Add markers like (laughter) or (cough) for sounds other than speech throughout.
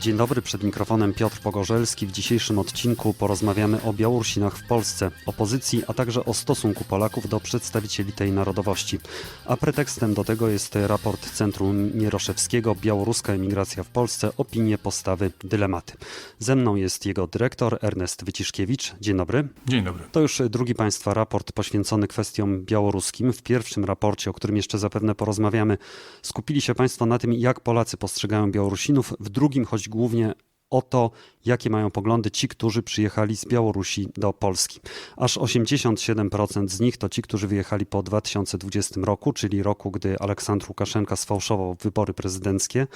Dzień dobry, przed mikrofonem Piotr Pogorzelski. W dzisiejszym odcinku porozmawiamy o Białorusinach w Polsce, opozycji, a także o stosunku Polaków do przedstawicieli tej narodowości. A pretekstem do tego jest raport Centrum Mieroszewskiego Białoruska emigracja w Polsce, opinie, postawy, dylematy. Ze mną jest jego dyrektor Ernest Wyciszkiewicz. Dzień dobry. Dzień dobry. To już drugi Państwa raport poświęcony kwestiom białoruskim. W pierwszym raporcie, o którym jeszcze zapewne porozmawiamy, skupili się Państwo na tym, jak Polacy postrzegają Białorusinów. W drugim chodzi głównie o to, jakie mają poglądy ci, którzy przyjechali z Białorusi do Polski. Aż 87% z nich to ci, którzy wyjechali po 2020 roku, czyli roku, gdy Aleksandr Łukaszenka sfałszował wybory prezydenckie.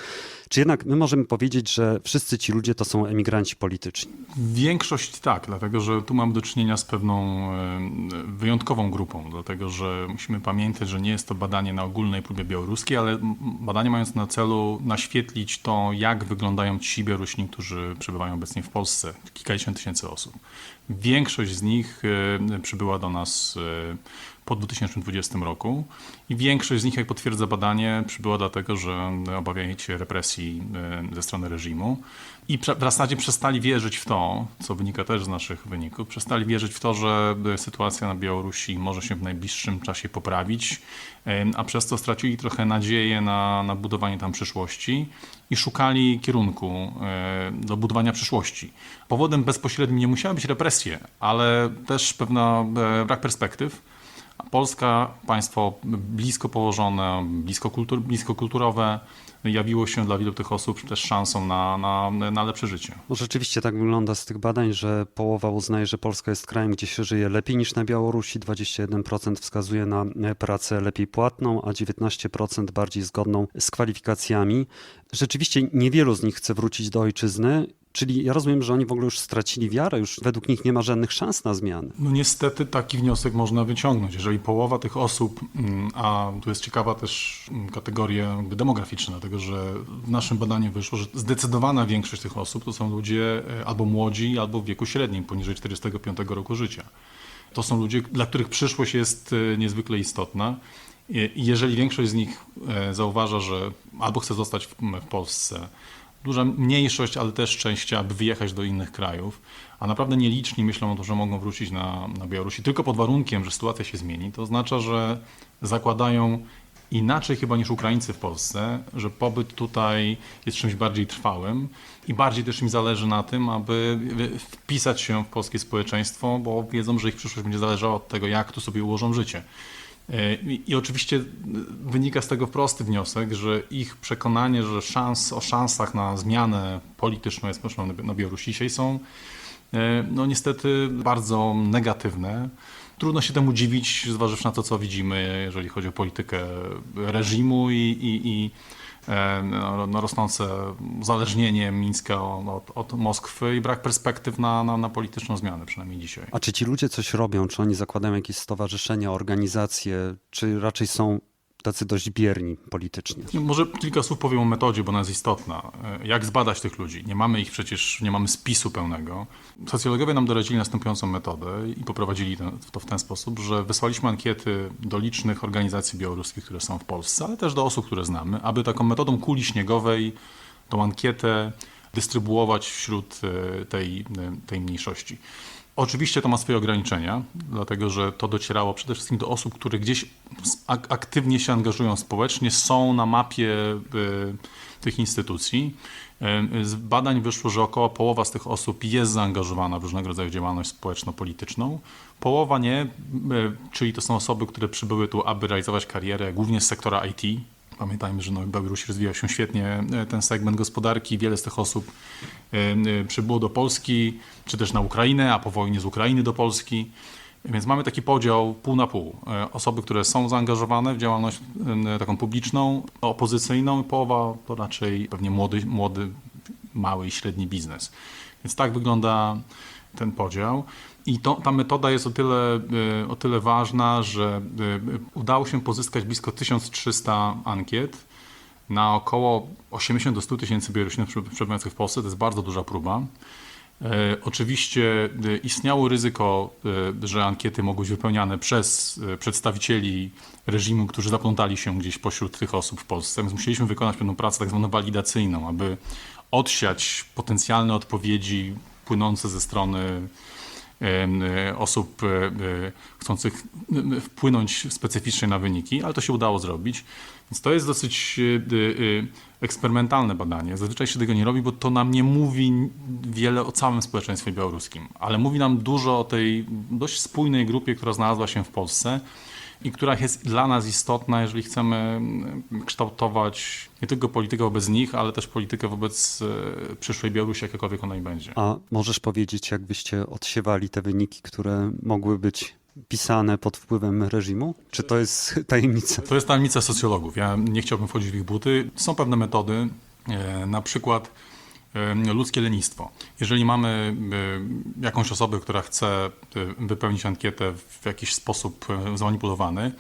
Czy jednak my możemy powiedzieć, że wszyscy ci ludzie to są emigranci polityczni? Większość tak, dlatego że tu mamy do czynienia z pewną e, wyjątkową grupą, dlatego że musimy pamiętać, że nie jest to badanie na ogólnej próbie białoruskiej, ale badanie mające na celu naświetlić to, jak wyglądają ci Białorusini, którzy przebywają obecnie w Polsce. Kilkadziesiąt tysięcy osób. Większość z nich e, przybyła do nas e, po 2020 roku i większość z nich, jak potwierdza badanie, przybyła dlatego, że obawiają się represji e, ze strony reżimu i w zasadzie przestali wierzyć w to, co wynika też z naszych wyników, przestali wierzyć w to, że e, sytuacja na Białorusi może się w najbliższym czasie poprawić, a przez to stracili trochę nadzieję na, na budowanie tam przyszłości i szukali kierunku e, do budowania przyszłości. Powodem bezpośrednim nie musiały być represje, ale też pewna e, brak perspektyw. Polska, państwo blisko położone, blisko, kultur, blisko kulturowe, jawiło się dla wielu tych osób też szansą na, na, na lepsze życie. No rzeczywiście tak wygląda z tych badań, że połowa uznaje, że Polska jest krajem, gdzie się żyje lepiej niż na Białorusi, 21% wskazuje na pracę lepiej płatną, a 19% bardziej zgodną z kwalifikacjami. Rzeczywiście niewielu z nich chce wrócić do ojczyzny, czyli ja rozumiem, że oni w ogóle już stracili wiarę, już według nich nie ma żadnych szans na zmiany. No niestety taki wniosek można wyciągnąć. Jeżeli połowa tych osób, mm, a tu jest ciekawa też mm, kategoria demograficzna, dlatego że w naszym badaniu wyszło, że zdecydowana większość tych osób to są ludzie e, albo młodzi, albo w wieku średnim, poniżej 45 roku życia. To są ludzie, dla których przyszłość jest e, niezwykle istotna. I jeżeli większość z nich e, zauważa, że albo chce zostać w Polsce, duża mniejszość, ale też część chciałaby wyjechać do innych krajów, a naprawdę nieliczni myślą o tym, że mogą wrócić na, na Białorusi tylko pod warunkiem, że sytuacja się zmieni. To oznacza, że zakładają inaczej chyba niż Ukraińcy w Polsce, że pobyt tutaj jest czymś bardziej trwałym i bardziej też im zależy na tym, aby wpisać się w polskie społeczeństwo, bo wiedzą, że ich przyszłość będzie zależała od tego, jak tu sobie ułożą życie. I, I oczywiście wynika z tego prosty wniosek, że ich przekonanie, że szans, o szansach na zmianę polityczną jest na- na Białorusi dzisiaj są e, no niestety bardzo negatywne. Trudno się temu dziwić, zważywszy na to, co widzimy, jeżeli chodzi o politykę reżimu i, i, i e, no, no, rosnące uzależnienie Mińska od, od Moskwy i brak perspektyw na, na, na polityczną zmianę, przynajmniej dzisiaj. A czy ci ludzie coś robią? Czy oni zakładają jakieś stowarzyszenia, organizacje, czy raczej są tacy dość bierni politycznie? No, Może kilka słów powiem o metodzie, bo ona jest istotna. E, Jak zbadać tych ludzi? Nie mamy ich przecież, nie mamy spisu pełnego. Socjologowie nam doradzili następującą metodę i poprowadzili to w ten sposób, że wysłaliśmy ankiety do licznych organizacji białoruskich, które są w Polsce, ale też do osób, które znamy, aby taką metodą kuli śniegowej tą ankietę dystrybuować wśród e, tej, e, tej mniejszości. Oczywiście to ma swoje ograniczenia, dlatego że to docierało przede wszystkim do osób, które gdzieś ak- aktywnie się angażują społecznie, są na mapie e, tych instytucji. E, Z badań wyszło, że około połowa z tych osób jest zaangażowana w różnego rodzaju działalność społeczno-polityczną, połowa nie, e, czyli to są osoby, które przybyły tu, aby realizować karierę głównie z sektora IT, Pamiętajmy, że no, w Białorusi rozwijał się świetnie e, ten segment gospodarki. Wiele z tych osób e, e, przybyło do Polski, czy też na Ukrainę, a po wojnie z Ukrainy do Polski. Więc mamy taki podział pół na pół. Osoby, które są zaangażowane w działalność taką publiczną, opozycyjną, połowa to raczej pewnie młody, młody mały i średni biznes. Więc tak wygląda ten podział. I to, ta metoda jest o tyle, y, o tyle ważna, że y, udało się pozyskać blisko 1300 ankiet na około 80 do 100 tysięcy Białorusinów prze- przebywających w Polsce. To jest bardzo duża próba. E, Oczywiście istniało ryzyko, że ankiety mogły być wypełniane przez przedstawicieli reżimu, którzy zaplątali się gdzieś pośród tych osób w Polsce, więc musieliśmy wykonać pewną pracę tak zwaną walidacyjną, aby odsiać potencjalne odpowiedzi płynące ze strony osób e, e, chcących e, wpłynąć specyficznie na wyniki, ale to się udało zrobić. Więc to jest dosyć e, e, eksperymentalne badanie. Zazwyczaj się tego nie robi, bo to nam nie mówi wiele o całym społeczeństwie białoruskim, ale mówi nam dużo o tej dość spójnej grupie, która znalazła się w Polsce i która jest dla nas istotna, jeżeli chcemy mm, kształtować nie tylko politykę wobec nich, ale też politykę wobec e, przyszłej Białorusi, jakakolwiek ona i będzie. A możesz powiedzieć, jak byście odsiewali te wyniki, które mogły być pisane pod wpływem reżimu? Czy to jest tajemnica? To jest tajemnica socjologów. Ja nie chciałbym wchodzić w ich buty. Są pewne metody, e, na przykład ludzkie lenistwo. Jeżeli mamy e, jakąś osobę, która chce e, wypełnić ankietę w jakiś sposób e, zmanipulowany,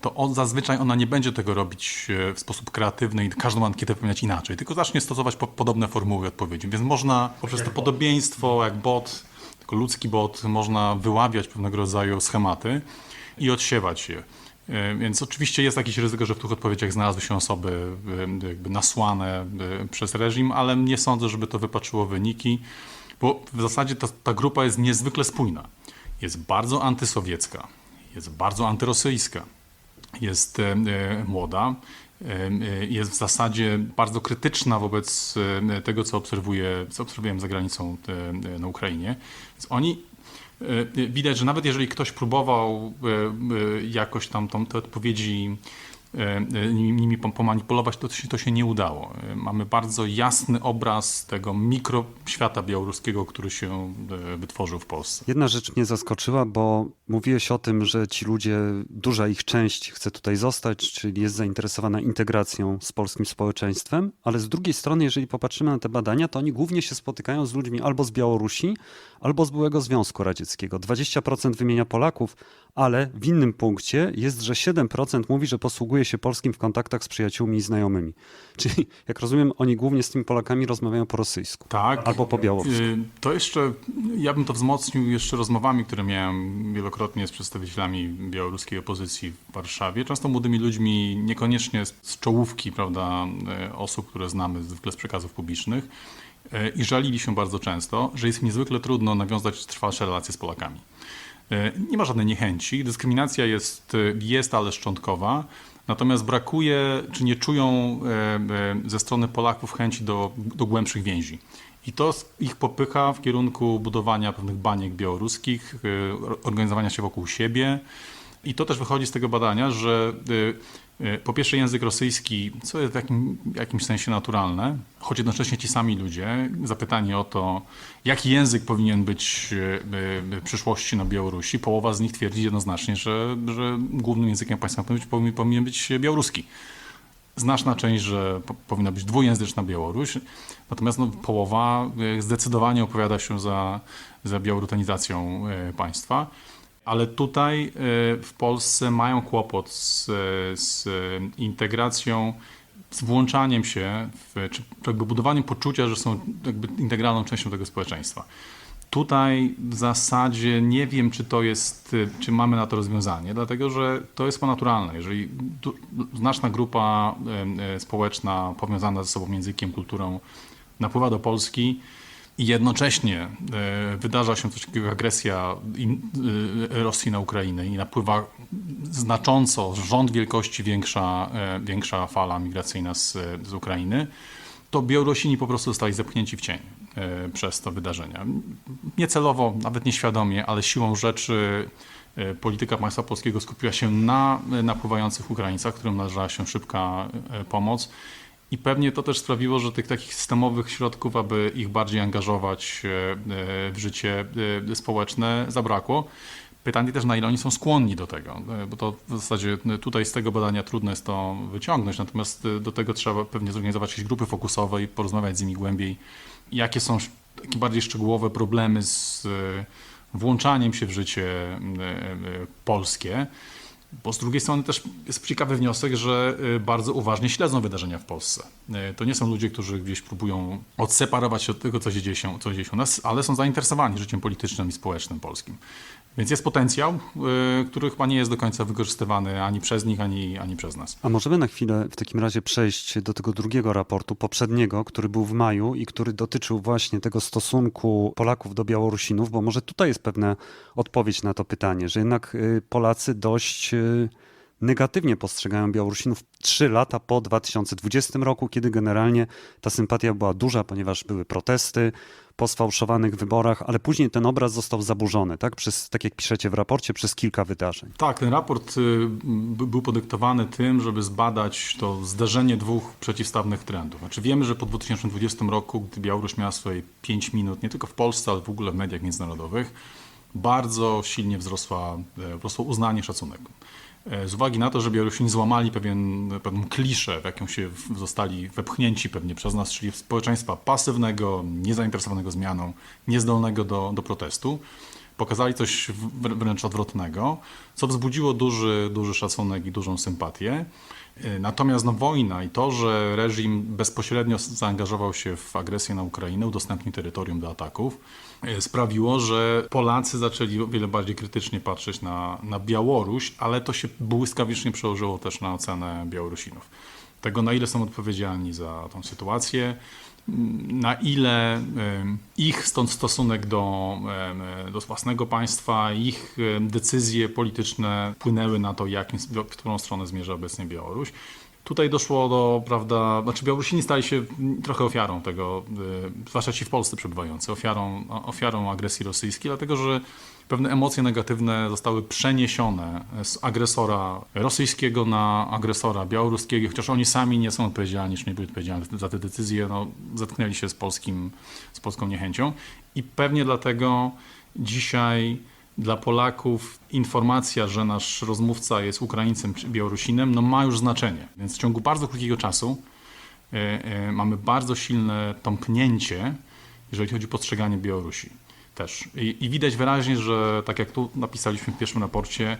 to on, zazwyczaj ona nie będzie tego robić e, w sposób kreatywny i każdą ankietę wypełniać inaczej, tylko zacznie stosować po, podobne formuły odpowiedzi. Więc można poprzez to podobieństwo, jak bot, tylko ludzki bot, można wyławiać pewnego rodzaju schematy i odsiewać je. E, Więc oczywiście jest jakieś ryzyko, że w tych odpowiedziach znalazły się osoby e, jakby nasłane e, przez reżim, ale nie sądzę, żeby to wypaczyło wyniki, bo w zasadzie ta, ta grupa jest niezwykle spójna. Jest bardzo antysowiecka, jest bardzo antyrosyjska, jest młoda, jest w zasadzie bardzo krytyczna wobec tego, co obserwuje, co obserwujemy za granicą na Ukrainie. Więc oni widać, że nawet jeżeli ktoś próbował e, e, jakoś tam, tam te odpowiedzi e, e, nimi pom- pomanipulować, to się, to się nie udało. E, Mamy bardzo jasny obraz tego mikroświata białoruskiego, który się e, wytworzył w Polsce. Jedna rzecz mnie zaskoczyła, bo mówiłeś o tym, że ci ludzie, duża ich część chce tutaj zostać, czyli jest zainteresowana integracją z polskim społeczeństwem, ale z drugiej strony, jeżeli popatrzymy na te badania, to oni głównie się spotykają z ludźmi albo z Białorusi, albo z byłego Związku Radzieckiego. 20% wymienia Polaków, ale w innym punkcie jest, że 7% mówi, że posługuje się polskim w kontaktach z przyjaciółmi i znajomymi. Czyli, jak rozumiem, oni głównie z tymi Polakami rozmawiają po rosyjsku. Tak. Albo po białorusku. Y, To jeszcze, ja bym to wzmocnił jeszcze rozmowami, które miałem wielokrotnie z przedstawicielami białoruskiej opozycji w Warszawie. Często młodymi ludźmi, niekoniecznie z- czołówki, prawda, y, osób, które znamy zwykle z przekazów publicznych. Y, I żalili się bardzo często, że jest niezwykle trudno nawiązać trwalsze relacje z Polakami. E, Nie ma żadnej niechęci. Dyskryminacja jest, e, jest ale szczątkowa. Natomiast brakuje, czy nie czują e, ze strony Polaków chęci do, do głębszych więzi. I to ich popycha w kierunku budowania pewnych baniek białoruskich, organizowania się wokół siebie. I to też wychodzi z tego badania, że po pierwsze język rosyjski, co jest w jakim, jakimś sensie naturalne, choć jednocześnie ci sami ludzie, zapytani o to, jaki język powinien być e, e, w przyszłości na Białorusi, połowa z nich twierdzi jednoznacznie, że, że głównym językiem państwa powinien powinien- być białoruski. Znaczna część, że po, powinna być dwujęzyczna Białoruś, natomiast no, połowa zdecydowanie opowiada się za, za białorutanizacją państwa. Ale tutaj e, w Polsce mają kłopot z, z integracją, z włączaniem się, w, czy jakby budowaniem poczucia, że są jakby integralną częścią tego społeczeństwa. Tutaj w zasadzie nie wiem, czy to jest, y, czy mamy na to rozwiązanie, dlatego że to jest naturalne. Jeżeli znaczna grupa e, społeczna powiązana ze sobą językiem, kulturą napływa do Polski i jednocześnie e, wydarza się coś takiego jak agresja y, Rosji na Ukrainę i napływa znacząco, rząd wielkości większa, e, większa fala migracyjna z, z Ukrainy, to Białorusini po prostu zostali zepchnięci w cień e, przez to wydarzenia. Niecelowo, nawet nieświadomie, ale siłą rzeczy e, polityka państwa polskiego skupiła się na e, napływających Ukraińcach, którym należała się szybka e, pomoc. I pewnie to też sprawiło, że tych takich systemowych środków, aby ich bardziej angażować e, e, w życie e, społeczne, zabrakło. Pytanie też, na ile oni są skłonni do tego, bo to w zasadzie tutaj z tego badania trudno jest to wyciągnąć, natomiast do tego trzeba pewnie zorganizować jakieś grupy fokusowe i porozmawiać z nimi głębiej, jakie są takie bardziej szczegółowe problemy z włączaniem się w życie polskie. Bo z drugiej strony też jest ciekawy wniosek, że y, bardzo uważnie śledzą wydarzenia w Polsce. Y, To nie są ludzie, którzy gdzieś próbują odseparować się od tego, co się dzieje, się, co dzieje się u nas, ale są zainteresowani życiem politycznym i społecznym polskim. Więc jest potencjał, y, który chyba nie jest do końca wykorzystywany ani przez nich, ani, ani przez nas. A możemy na chwilę w takim razie przejść do tego drugiego raportu, poprzedniego, który był w maju i który dotyczył właśnie tego stosunku Polaków do Białorusinów, bo może tutaj jest pewna odpowiedź na to pytanie, że jednak Polacy dość negatywnie postrzegają Białorusinów trzy lata po 2020 roku, kiedy generalnie ta sympatia była duża, ponieważ były protesty po sfałszowanych wyborach, ale później ten obraz został zaburzony, tak? Przez, tak jak piszecie w raporcie, przez kilka wydarzeń. Tak, ten raport y, by- był podyktowany tym, żeby zbadać to zderzenie dwóch przeciwstawnych trendów. Znaczy wiemy, że po 2020 roku, gdy Białoruś miała swoje 5 minut, nie tylko w Polsce, ale w ogóle w mediach międzynarodowych, bardzo silnie wzrosła, e, wzrosło uznanie, szacunek. E, Z uwagi na to, że Białorusini złamali pewien, pewną kliszę, w jaką się zostali wepchnięci pewnie przez nas, czyli społeczeństwa pasywnego, niezainteresowanego zmianą, niezdolnego do, do protestu, pokazali coś wr- wręcz odwrotnego, co wzbudziło duży, duży szacunek i dużą sympatię. Y, Natomiast no, wojna i to, że reżim bezpośrednio zaangażował się w agresję na Ukrainę, udostępnił terytorium do ataków, sprawiło, że Polacy zaczęli o wiele bardziej krytycznie patrzeć na, na Białoruś, ale to się błyskawicznie przełożyło też na ocenę Białorusinów. Tego, na ile są odpowiedzialni za tą sytuację, na ile ich stąd stosunek do, em, do własnego państwa, ich decyzje polityczne wpłynęły na to, jak, w którą stronę zmierza obecnie Białoruś. Tutaj doszło do, prawda, znaczy Białorusini stali się trochę ofiarą tego, y, zwłaszcza ci w Polsce przebywający, ofiarą, ofiarą agresji rosyjskiej, dlatego że pewne emocje negatywne zostały przeniesione z agresora rosyjskiego na agresora białoruskiego, chociaż oni sami nie są odpowiedzialni, czy nie byli odpowiedzialni za te decyzje, no, zetknęli się z, polskim, z polską niechęcią. I pewnie dlatego dzisiaj dla Polaków informacja, że nasz rozmówca jest Ukraińcem czy Białorusinem, no ma już znaczenie. Więc w ciągu bardzo krótkiego czasu e, e, mamy bardzo silne tąpnięcie, jeżeli chodzi o postrzeganie Białorusi też. I, I widać wyraźnie, że tak jak tu napisaliśmy w pierwszym raporcie,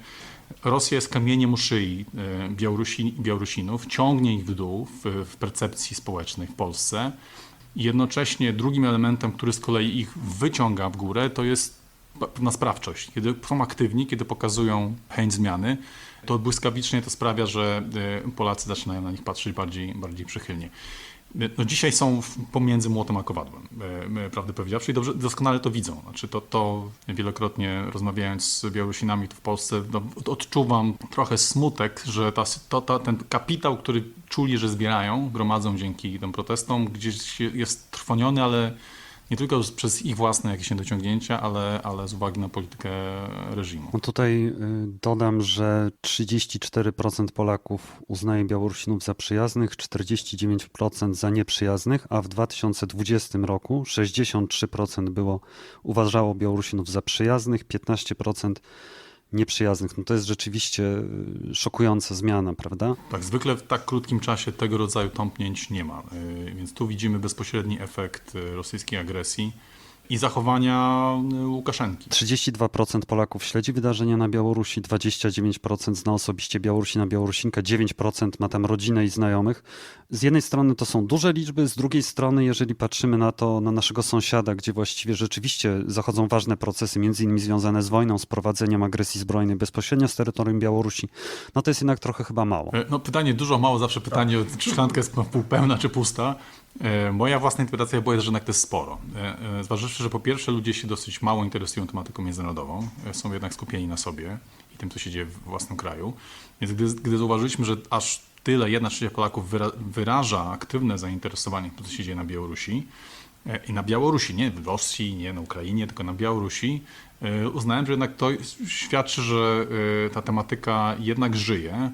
Rosja jest kamieniem u szyi e, Białorusi, Białorusinów, ciągnie ich w dół w, w percepcji społecznej w Polsce. I jednocześnie drugim elementem, który z kolei ich wyciąga w górę, to jest pewna sprawczość. Kiedy są aktywni, kiedy pokazują chęć zmiany, to błyskawicznie to sprawia, że e, Polacy zaczynają na nich patrzeć bardziej, bardziej przychylnie. No dzisiaj są pomiędzy młotem a kowadłem, e, e, prawdę powiedziawszy, i dobrze, doskonale to widzą. Znaczy to, to wielokrotnie rozmawiając z Białorusinami tu w Polsce, no, odczuwam trochę smutek, że ta, to, ta, ten kapitał, który czuli, że zbierają, gromadzą dzięki tym protestom, gdzieś jest trwoniony, ale nie tylko przez ich własne jakieś niedociągnięcia, ale, ale z uwagi na politykę reżimu. No tutaj y, dodam, że 34% Polaków uznaje Białorusinów za przyjaznych, 49% za nieprzyjaznych, a w 2020 roku 63% było, uważało Białorusinów za przyjaznych, 15% nieprzyjaznych. No to jest rzeczywiście y, szokująca zmiana, prawda? Tak, zwykle w tak krótkim czasie tego rodzaju tąpnięć nie ma. Y, Więc tu widzimy bezpośredni efekt y, rosyjskiej agresji i zachowania y, Łukaszenki. 32% Polaków śledzi wydarzenia na Białorusi, 29% zna osobiście Białorusina, Białorusinka, 9% ma tam rodzinę i znajomych. Z jednej strony to są duże liczby, z drugiej strony, jeżeli patrzymy na to, na naszego sąsiada, gdzie właściwie rzeczywiście zachodzą ważne procesy, między innymi związane z wojną, z prowadzeniem agresji zbrojnej bezpośrednio z terytorium Białorusi, no to jest jednak trochę chyba mało. Y, No pytanie dużo, mało, zawsze pytanie, czy szklanka jest półpełna czy pusta. Y, Moja własna interpretacja była, że jednak to jest sporo. Y, y, Zważywszy, że po pierwsze ludzie się dosyć mało interesują tematyką międzynarodową, są jednak skupieni na sobie i tym, co się dzieje w własnym kraju. Więc gdy, gdy zauważyliśmy, że aż tyle, jedna trzecia Polaków wyra, wyraża aktywne zainteresowanie tym, co się dzieje na Białorusi, e, i na Białorusi, nie w Rosji, nie na Ukrainie, tylko na Białorusi, e, uznałem, że jednak to świadczy, że e, ta tematyka jednak żyje, e,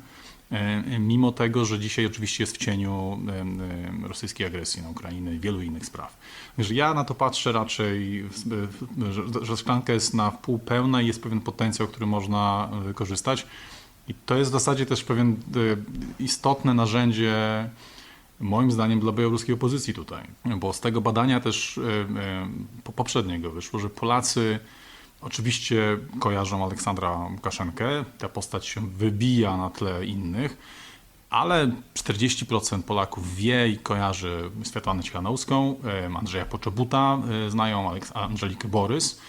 mimo tego, że dzisiaj oczywiście jest w cieniu e, e, rosyjskiej agresji na Ukrainę i wielu innych spraw. Także ja na to patrzę raczej, że, szklanka jest na wpół pełna i jest pewien potencjał, który można e, wykorzystać. I to jest w zasadzie też pewien e, istotne narzędzie, moim zdaniem, dla białoruskiej opozycji tutaj. Bo z tego badania też e, e, po- poprzedniego wyszło, że Polacy Oczywiście kojarzą Aleksandra Łukaszenkę, ta postać się wybija na tle innych, ale 40% Polaków wie i kojarzy Światłanę Cichanowską, Andrzeja Poczobuta, e, znają Angelikę Borys.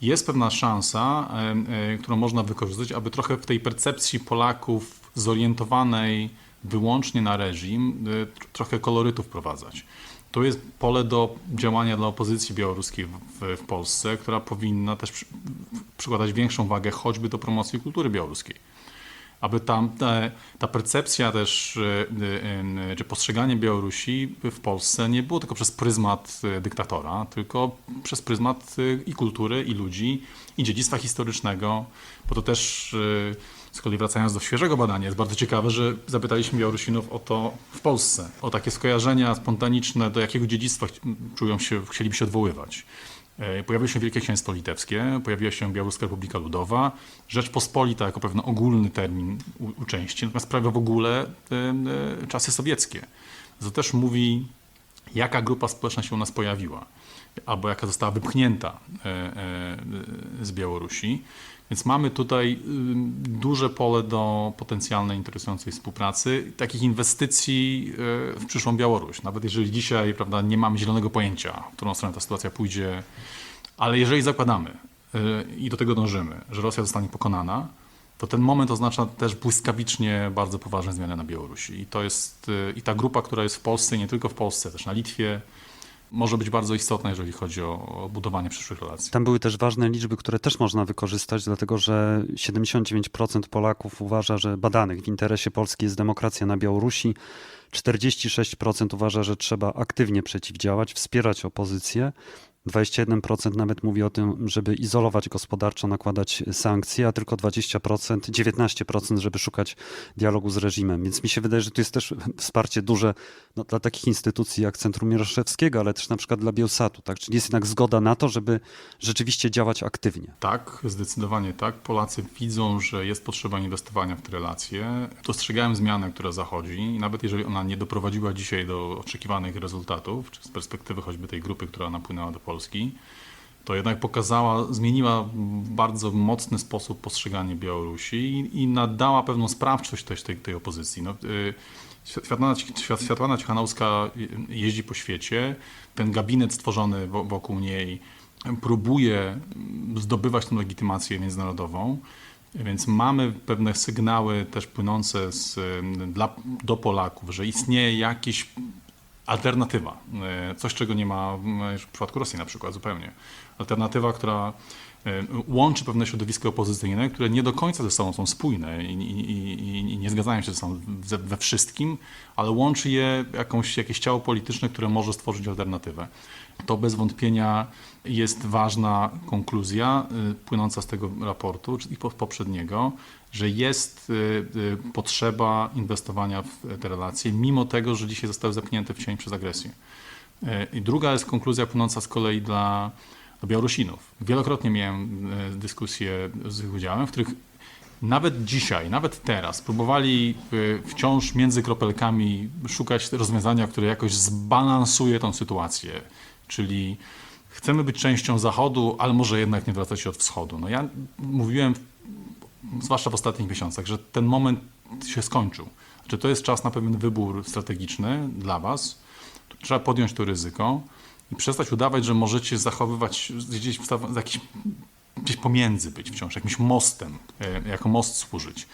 Jest pewna szansa, e, którą można wykorzystać, aby trochę w tej percepcji Polaków zorientowanej wyłącznie na reżim, e, tr- trochę kolorytu wprowadzać. To jest pole do działania dla opozycji białoruskiej w, w, Polsce, która powinna też przy, przykładać większą wagę choćby do promocji kultury białoruskiej. Aby tam ta, percepcja też, y, y, y, czy postrzeganie Białorusi w Polsce nie było tylko przez pryzmat dyktatora, tylko przez pryzmat i kultury, i ludzi, i dziedzictwa historycznego, bo to też, z kolei wracając do świeżego badania, jest bardzo ciekawe, że zapytaliśmy Białorusinów o to w Polsce, o takie skojarzenia spontaniczne, do jakiego dziedzictwa czują się, chcieliby się odwoływać. E, Pojawiło się Wielkie Księstwo Litewskie, pojawiła się Białoruska Republika Ludowa, Rzeczpospolita jako pewien ogólny termin u, u części, natomiast prawie w ogóle e, e, czasy sowieckie. To też mówi, jaka grupa społeczna się u nas pojawiła, albo jaka została wypchnięta e, e, z Białorusi. Więc mamy tutaj y, duże pole do potencjalnej interesującej współpracy, takich inwestycji y, w przyszłą Białoruś. Nawet jeżeli dzisiaj prawda, nie mamy zielonego pojęcia, w którą stronę ta sytuacja pójdzie, ale jeżeli zakładamy i do tego dążymy, że Rosja zostanie pokonana, to ten moment oznacza też błyskawicznie bardzo poważne zmiany na Białorusi. I to jest y, i ta grupa, która jest w Polsce, nie tylko w Polsce, też na Litwie, może być bardzo istotna, jeżeli chodzi o, o budowanie przyszłych relacji. Tam były też ważne liczby, które też można wykorzystać, dlatego że 79% Polaków uważa, że badanych w interesie Polski jest demokracja na Białorusi. 46% uważa, że trzeba aktywnie przeciwdziałać, wspierać opozycję. 21% nawet mówi o tym, żeby izolować gospodarczo, nakładać sankcje, a tylko 20%, 19% żeby szukać dialogu z reżimem. Więc mi się wydaje, że tu jest też wsparcie duże no, dla takich instytucji jak Centrum Jaroszewskiego, ale też na przykład dla Bielsatu. Tak? Czyli jest jednak zgoda na to, żeby rzeczywiście działać aktywnie. Tak, zdecydowanie tak. Polacy widzą, że jest potrzeba inwestowania w te relacje. Dostrzegają zmianę, która zachodzi i nawet jeżeli ona nie doprowadziła dzisiaj do oczekiwanych rezultatów, czy z perspektywy choćby tej grupy, która napłynęła do Polski, to jednak pokazała, zmieniła w bardzo mocny sposób postrzeganie Białorusi i, i nadała pewną sprawczość też tej, tej opozycji. No, y, Światłana, Świat- Światłana Cichanowska jeździ po świecie, ten gabinet stworzony wo- wokół niej próbuje zdobywać tę legitymację międzynarodową, więc mamy pewne sygnały też płynące z, dla, do Polaków, że istnieje jakiś alternatywa. E, Coś, czego nie ma w w przypadku Rosji na przykład zupełnie. Alternatywa, która e, łączy pewne środowiska opozycyjne, które nie do końca ze sobą są spójne i, i, i, nie zgadzają się ze sobą we, wszystkim, ale łączy je jakąś, jakieś ciało polityczne, które może stworzyć alternatywę. To bez wątpienia jest ważna konkluzja y, płynąca z tego raportu i po- poprzedniego, że jest y, y, potrzeba inwestowania w te relacje, mimo tego, że dzisiaj zostały zepchnięte w cień przez agresję. Y, I druga jest konkluzja płynąca z kolei dla, Białorusinów. Wielokrotnie miałem dyskusje z ich udziałem, w których nawet dzisiaj, nawet teraz próbowali wciąż między kropelkami szukać rozwiązania, które jakoś zbalansuje tą sytuację. Czyli chcemy być częścią Zachodu, ale może jednak nie wracać się od Wschodu. No ja mówiłem, zwłaszcza w ostatnich miesiącach, że ten moment się skończył. Że to jest czas na pewien wybór strategiczny dla Was. Trzeba podjąć to ryzyko i przestać udawać, że możecie zachowywać gdzieś, gdzieś pomiędzy być wciąż, jakimś mostem, e, jako most służyć.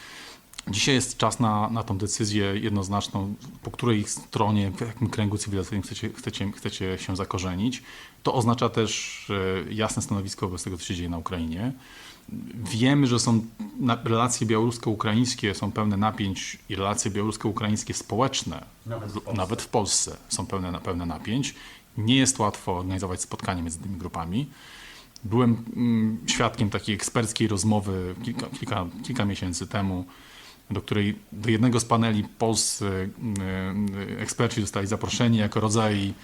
Dzisiaj jest czas na, na tą decyzję jednoznaczną, po której stronie, w jakim kręgu cywilizacyjnym chcecie, chcecie, chcecie się zakorzenić. To oznacza też jasne stanowisko wobec tego, co się dzieje na Ukrainie. Wiemy, że są relacje białorusko-ukraińskie są pełne napięć i relacje białorusko-ukraińskie społeczne, nawet w Polsce, są pełne, pełne napięć. Nie jest łatwo organizować spotkanie między tymi grupami. Byłem mm, świadkiem takiej eksperckiej rozmowy kilka, kilka, kilka miesięcy temu, do której do jednego z paneli polscy y, y, eksperci zostali zaproszeni jako rodzaj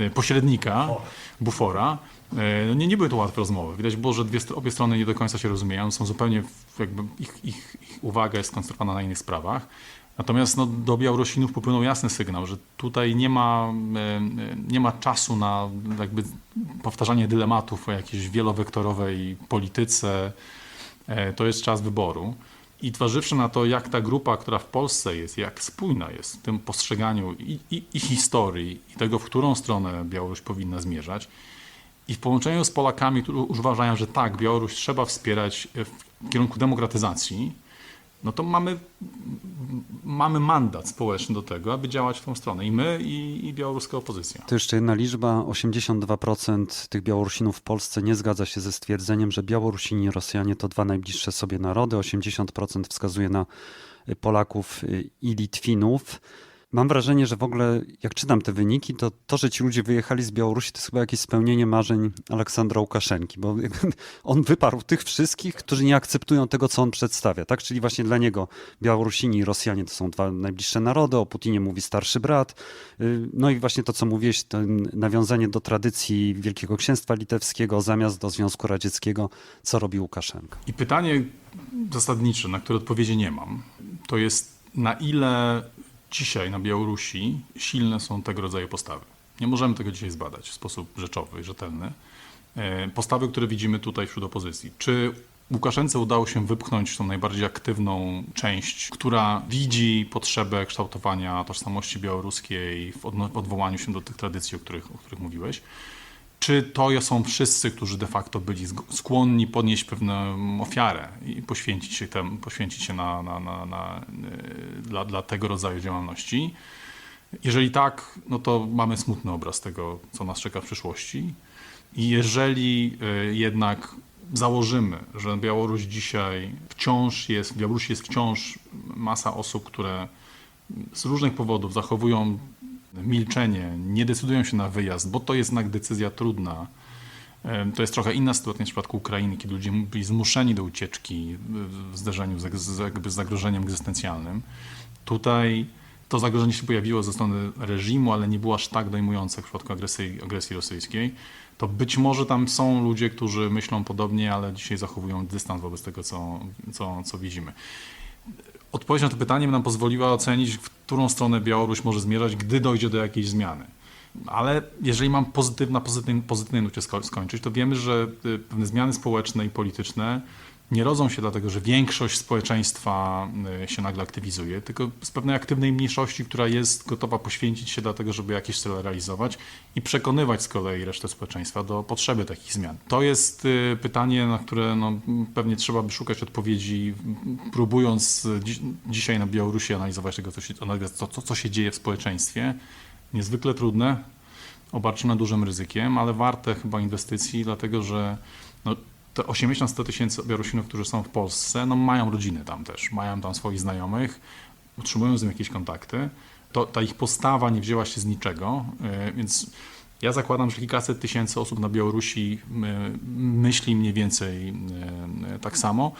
y, pośrednika, bufora. Y, Nie, nie były to łatwe rozmowy. Widać było, że dwie, obie strony nie do końca się rozumieją, są zupełnie, jakby ich, ich, ich uwaga jest skoncentrowana na innych sprawach. Natomiast no, do Białorusinów popłynął jasny sygnał, że tutaj nie ma, e, e, nie ma czasu na jakby powtarzanie dylematów o jakiejś wielowektorowej polityce. E, To jest czas wyboru. I zważywszy na to, jak ta grupa, która w Polsce jest, jak spójna jest w tym postrzeganiu i, i, i historii, i tego, w którą stronę Białoruś powinna zmierzać, i w połączeniu z Polakami, którzy uważają, że tak, Białoruś trzeba wspierać w kierunku demokratyzacji, no to mamy, mamy mandat społeczny do tego, aby działać w tą stronę. I my, i, i białoruska opozycja. To jeszcze jedna liczba. 82% tych Białorusinów w Polsce nie zgadza się ze stwierdzeniem, że Białorusini i Rosjanie to dwa najbliższe sobie narody. 80% wskazuje na Polaków i Litwinów. Mam wrażenie, że w ogóle jak czytam te wyniki, to to, że ci ludzie wyjechali z Białorusi, to jest chyba jakieś spełnienie marzeń Aleksandra Łukaszenki, bo (laughs) on wyparł tych wszystkich, którzy nie akceptują tego, co on przedstawia, tak? Czyli właśnie dla niego Białorusini i Rosjanie to są dwa najbliższe narody, o Putinie mówi starszy brat. Y, No i właśnie to, co mówiłeś, to nawiązanie do tradycji Wielkiego Księstwa Litewskiego zamiast do Związku Radzieckiego, co robi Łukaszenka. I pytanie zasadnicze, na które odpowiedzi nie mam, to jest na ile dzisiaj na Białorusi silne są tego rodzaju postawy. Nie możemy tego dzisiaj zbadać w sposób rzeczowy i rzetelny. E, Postawy, które widzimy tutaj wśród opozycji. Czy Łukaszence udało się wypchnąć tą najbardziej aktywną część, która widzi potrzebę kształtowania tożsamości białoruskiej w odwołaniu się do tych tradycji, o których, o których mówiłeś? Czy to są wszyscy, którzy de facto byli skłonni podnieść pewną ofiarę i poświęcić się, tem, poświęcić się na, na, na, na, y, dla, dla tego rodzaju działalności? Jeżeli tak, no to mamy smutny obraz tego, co nas czeka w przyszłości. I jeżeli y, jednak założymy, że Białoruś dzisiaj wciąż jest, w Białorusi jest wciąż masa osób, które z różnych powodów zachowują milczenie, nie decydują się na wyjazd, bo to jest jednak decyzja trudna. To jest trochę inna sytuacja niż w przypadku Ukrainy, kiedy ludzie byli zmuszeni do ucieczki w zderzeniu z, z, zagrożeniem egzystencjalnym. Tutaj to zagrożenie się pojawiło ze strony reżimu, ale nie było aż tak dojmujące w przypadku agresji, agresji rosyjskiej. To być może tam są ludzie, którzy myślą podobnie, ale dzisiaj zachowują dystans wobec tego, co, co, co widzimy. Odpowiedź na to pytanie nam pozwoliła ocenić, w którą stronę Białoruś może zmierzać, gdy dojdzie do jakiejś zmiany. Ale jeżeli mam pozytyw, na pozytywnej, pozytywnej nucie sko- skończyć, to wiemy, że y, pewne zmiany społeczne i polityczne nie rodzą się dlatego, że większość społeczeństwa y, się nagle aktywizuje, tylko z pewnej aktywnej mniejszości, która jest gotowa poświęcić się dlatego, żeby jakieś cele realizować i przekonywać z kolei resztę społeczeństwa do potrzeby takich zmian. To jest y, pytanie, na które no, pewnie trzeba by szukać odpowiedzi, próbując dzi- dzisiaj na Białorusi analizować tego, co się, co, co się dzieje w społeczeństwie. Niezwykle trudne, obarczone dużym ryzykiem, ale warte chyba inwestycji, dlatego że no, te 80-100 tysięcy Białorusinów, którzy są w Polsce, no mają rodziny tam też, mają tam swoich znajomych, utrzymują z nimi jakieś kontakty. To, ta ich postawa nie wzięła się z niczego, yy, więc ja zakładam, że kilkaset tysięcy osób na Białorusi yy, myśli mniej więcej yy, tak samo.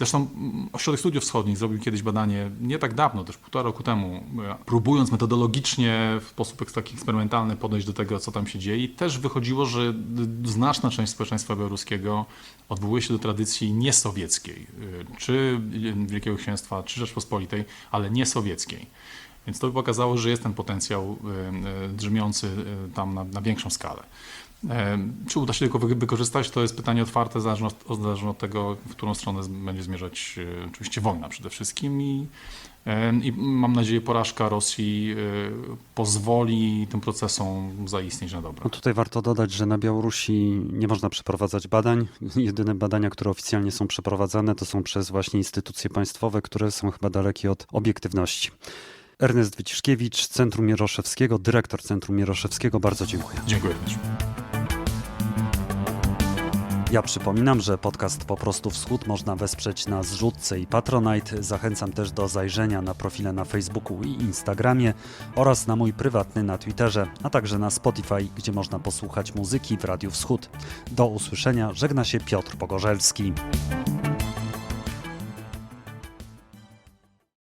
Zresztą mm, Ośrodek Studiów Wschodnich zrobił kiedyś badanie, nie tak dawno, też półtora roku temu, e, próbując metodologicznie w sposób taki eksperymentalny podejść do tego, co tam się dzieje. I też wychodziło, że znaczna część społeczeństwa białoruskiego odwołuje się do tradycji niesowieckiej, e, czy Wielkiego Księstwa, czy Rzeczpospolitej, ale nie sowieckiej. Więc to by pokazało, że jest ten potencjał e, e, drzemiący e, tam na, na większą skalę. E, Czy uda się tylko wy- wykorzystać, to jest pytanie otwarte, zależne od, tego, w którą stronę będzie zmierzać e, oczywiście wojna przede wszystkim i, e, i mam nadzieję porażka Rosji pozwoli tym procesom zaistnieć na dobre. No tutaj warto dodać, że na Białorusi nie można przeprowadzać badań. Jedyne badania, które oficjalnie są przeprowadzane, to są przez właśnie instytucje państwowe, które są chyba dalekie od obiektywności. Ernest Wyciszkiewicz, Centrum Mieroszewskiego, dyrektor Centrum Mieroszewskiego, bardzo dziękuję. Dziękuję również. Ja przypominam, że podcast Po prostu Wschód można wesprzeć na zrzutce i Patronite. Zachęcam też do zajrzenia na profile na Facebooku i Instagramie oraz na mój prywatny na Twitterze, a także na Spotify, gdzie można posłuchać muzyki w Radiu Wschód. Do usłyszenia, żegna się Piotr Pogorzelski.